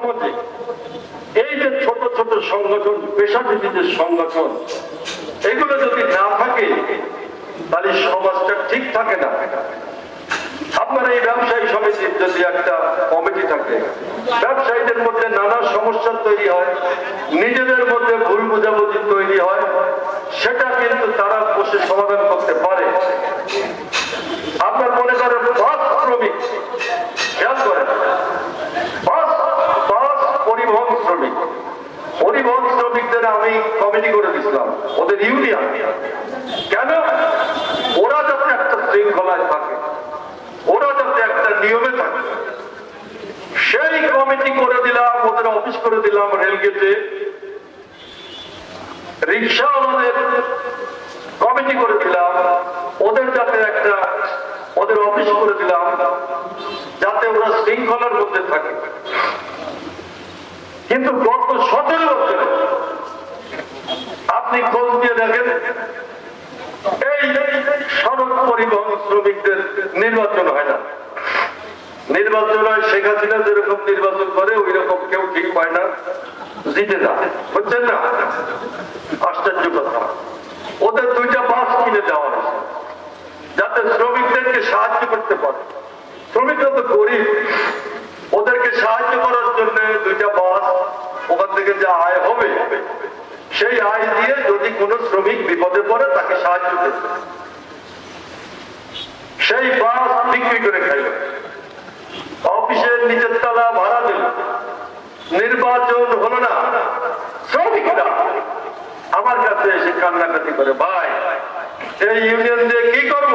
সমাজে এই যে ছোট ছোট সংগঠন, পেশাজীবীদের সংগঠন, এগুলো যদি না থাকে, তাহলে সমাজটা ঠিক থাকে না। আপনার এই ব্যবসায়ী সমিতির যদি একটা কমিটি থাকে, ব্যবসায়ীদের মধ্যে নানা সমস্যা তৈরি হয়, নিজেদের মধ্যে ভুল বোঝাবুঝি তৈরি হয়, সেটা কিন্তু তারা বসে সমাধান করতে পারে আপনার মনে করেন বাস শ্রমিক খেয়াল করেন বাস বাস পরিবহন শ্রমিক পরিবহন শ্রমিকদের আমি কমিটি করে দিছিলাম ওদের ইউনিয়ন কেন? ওরা যাতে একটা শৃঙ্খলায় থাকে, ওরা যাতে একটা নিয়মে থাকে। সেই কমিটি করে দিলাম, ওদের অফিস করে দিলাম রেলগেটে রিক্সাওয়ালাদের কমিটি করে ওদের যাতে একটা, ওদের অফিস করে দিলাম, যাতে ওরা শৃঙ্খলার মধ্যে থাকে। কিন্তু গত সতেরো বছরে আপনি খোঁজ দিয়ে দেখেন এই সড়ক পরিবহন শ্রমিকদের নির্বাচন হয় না। নির্বাচন হয়, শেখ হাসিনা যেরকম নির্বাচন করে ওই রকম কেউ ঠিক পায় না, জিতে না। বুঝছেন না? আশ্চর্য কথা। ওদের দুইটা বাস কিনে দেওয়া হয়েছে, যাতে শ্রমিকদেরকে সাহায্য করতে পারে। শ্রমিকরা তো গরিব। ওদেরকে সাহায্য করার জন্য দুইটা বাস ওখান থেকে যে আয় হবে, সেই আয় দিয়ে যদি কোনো শ্রমিক বিপদে পড়ে, তাকে সাহায্য করবে সেই বাস বিক্রি করে খাইল। অফিসের নিচের তলা ভাড়া দিল। নির্বাচন হলো না। শ্রমিকরা আমার কাছে এসে কান্নাকাটি করে, ভাই, এই ইউনিয়ন দিয়ে কি করব?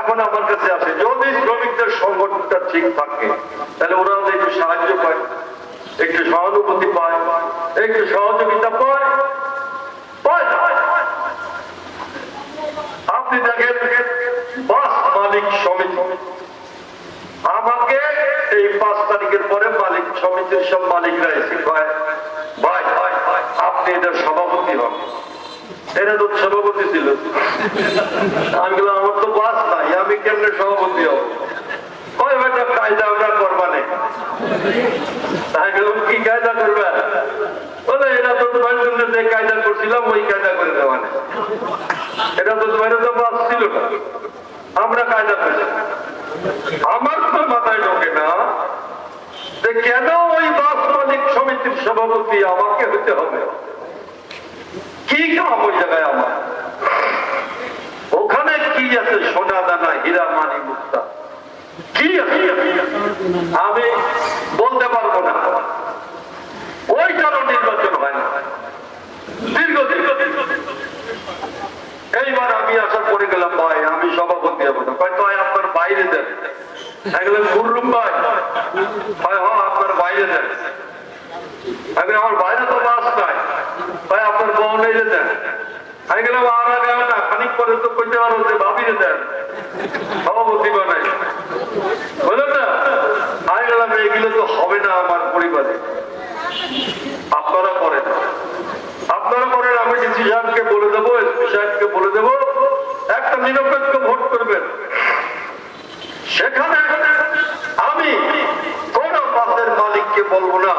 এখন আমার কাছে আছে যদি শ্রমিকদের সংগঠনটা ঠিক থাকে, তাহলে ওরা একটু সাহায্য পায়, একটু সহানুভূতি পায়, একটু সহযোগিতা পায় পায় না। আপনি দেখেন, বাস মালিক সমিতি। আমাকে এই পাঁচ তারিখের পরে মালিক সমিতির সব মালিকরা এসে ভাই, আপনি এটার সভাপতি হন। এটা সভাপতি ছিল। আমি আমার তো বাস নাই, আমি কেমনে সভাপতি হব? কয় কায়দা করবা নেই কি কায়দা করবে? বলে এটা তো তোমার জন্য যে কায়দা করছিলাম, ওই কায়দা করে দেওয়া নেই। এটা তো তোমার তো বাস ছিল না। আমরা কায়দা করছি আমার তো মাথায় ঢোকে না যে কেন ওই বাস মালিক সমিতির সভাপতি আমাকে হতে হবে? কি কাম ওই জায়গায় আমার? ওখানে কি আছে সোনা দানা, হীরা মানি মুক্তা? কি আমি বলতে পারব না। ওই কারণ নির্বাচন হয় না দীর্ঘ দীর্ঘ দীর্ঘ দীর্ঘ এইবার আমি আসার পরে গেলাম ভাই আমি সভাপতি হব না কয় তাই আপনার বাইরে দেন একদম গুরুম ভাই হয় হ দেন আমি আমার বাইরে তো বাস নাই। ভাই, আপনার বউ নেই যেতেন। আমি গেলাম, আর আগে না, খানিক পরে তো কইতে পারো যে যেতেন। দেন সভাপতি বানাই। বুঝলেন না আমি গেলাম এগুলো তো হবে না আমার পরিবারে আপনারা করেন আপনারা করেন আমি ডিসি সাহেবকে বলে দেবো এসপি সাহেবকে বলে দেবো একটা নিরপেক্ষ ভোট করবেন সেখানে আমি কোন বাসের মালিককে বলব না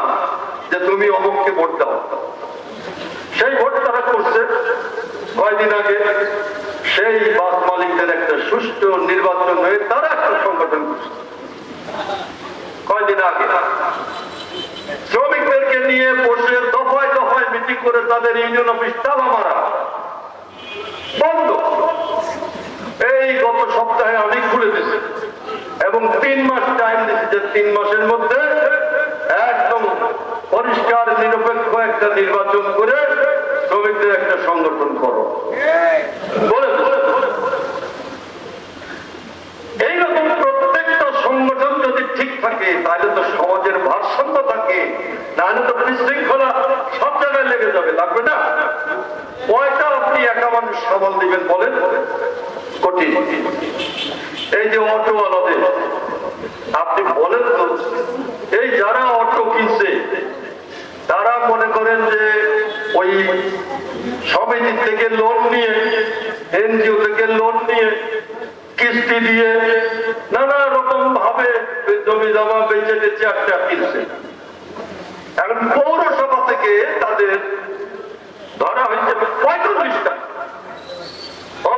যে অমুককে ভোট দাও। সেই ভোট তারা করছে। কয়দিন আগে সেই বাস মালিকদের একটা সুষ্ঠু নির্বাচন হয়ে তারা একটা সংগঠন করছে। কয়দিন আগে শ্রমিকদেরকে নিয়ে বসে দফায় দফায় মিটিং করে তাদের ইউনিয়ন অফিস তালা মারা। বন্ধ। এই গত সপ্তাহে আমি খুলে দিয়েছি। এবং তিন মাস টাইম দিচ্ছি যে তিন মাসের মধ্যে একদম পরিষ্কার, নিরপেক্ষ একটা নির্বাচন করে শ্রমিকদের একটা সংগঠন করো। বলে। এইরকম প্রত্যেকটা সংগঠন যদি ঠিক থাকে, তাহলে তো সমাজের ভারসাম্য থাকে। তাহলে তো বিশৃঙ্খলা সব জায়গায় লেগে যাবে, লাগবে না? কয়টা আপনি একা মানুষ সামাল দিবেন বলেন? কঠিন। এই যে অটোওয়ালাদের, আপনি বলেন তো এই যারা অটো কিনছে তারা মনে করেন যে ওই সমিতি থেকে লোন নিয়ে এনজিও থেকে লোন নিয়ে কিস্তি দিয়ে নানা রকম ভাবে জমি জমা বেঁচে বেঁচে একটা কিনছে। এখন পৌরসভা থেকে তাদের ধরা হয়েছে পঁয়তাল্লিশ টাকা ও,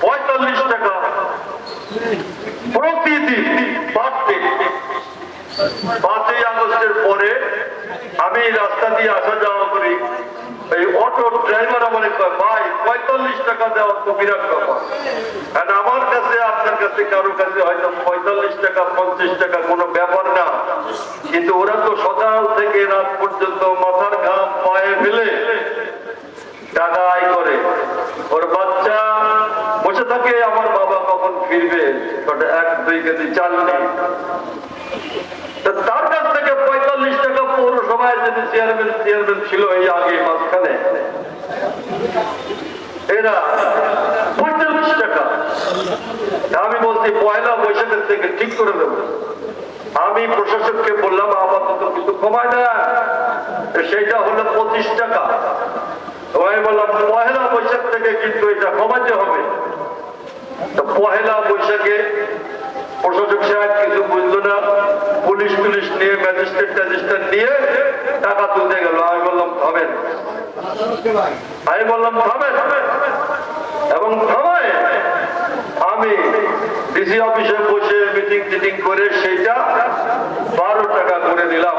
পঁয়তাল্লিশ টাকা প্রতিদিন পাঁচটি পাঁচই আগস্টের পরে আমি দিয়ে আসা যাওয়া করি। এই অটো ড্রাইভার আমার ভাই, পঁয়তাল্লিশ টাকা দেওয়া তো বিরাট ব্যাপার। আমার কাছে, আপনার কাছে, কারও কাছে হয়তো পঁয়তাল্লিশ টাকা, পঞ্চাশ টাকা কোনো ব্যাপার না। কিন্তু ওরা তো সকাল থেকে রাত পর্যন্ত মাথার ঘাম পায়ে ফেলে টাকা আয় করে। ওর বাচ্চা বসে থাকে, আমার বাবা কখন ফিরবে? এক, দুই কেজি চাল নেই তা তার কাছ থেকে পঁয়তাল্লিশ টাকা পৌরসভায় যদি চেয়ারম্যান চেয়ারম্যান ছিল এই আগে মাঝখানে। এরা পঁয়তাল্লিশ টাকা। আমি বলছি, পয়লা বৈশাখের থেকে ঠিক করে দেবো। আমি প্রশাসককে বললাম, আপাতত কিছু কমায় দেয় সেইটা হলো পঁচিশ টাকা। আমি বললাম, পয়লা বৈশাখ থেকে কিন্তু এটা কমাতে হবে। পহেলা বৈশাখে প্রশাসক সাহেব কিছু বুঝলো না। পুলিশ টুলিশ নিয়ে ম্যাজিস্ট্রেট ট্যাজিস্ট্রেট নিয়ে টাকা তুলতে গেল, আমি বললাম, থামেন। আমি বললাম, থামেন। এবং থামায় আমি ডিসি অফিসে বসে মিটিং টিটিং করে সেইটা বারো টাকা করে দিলাম।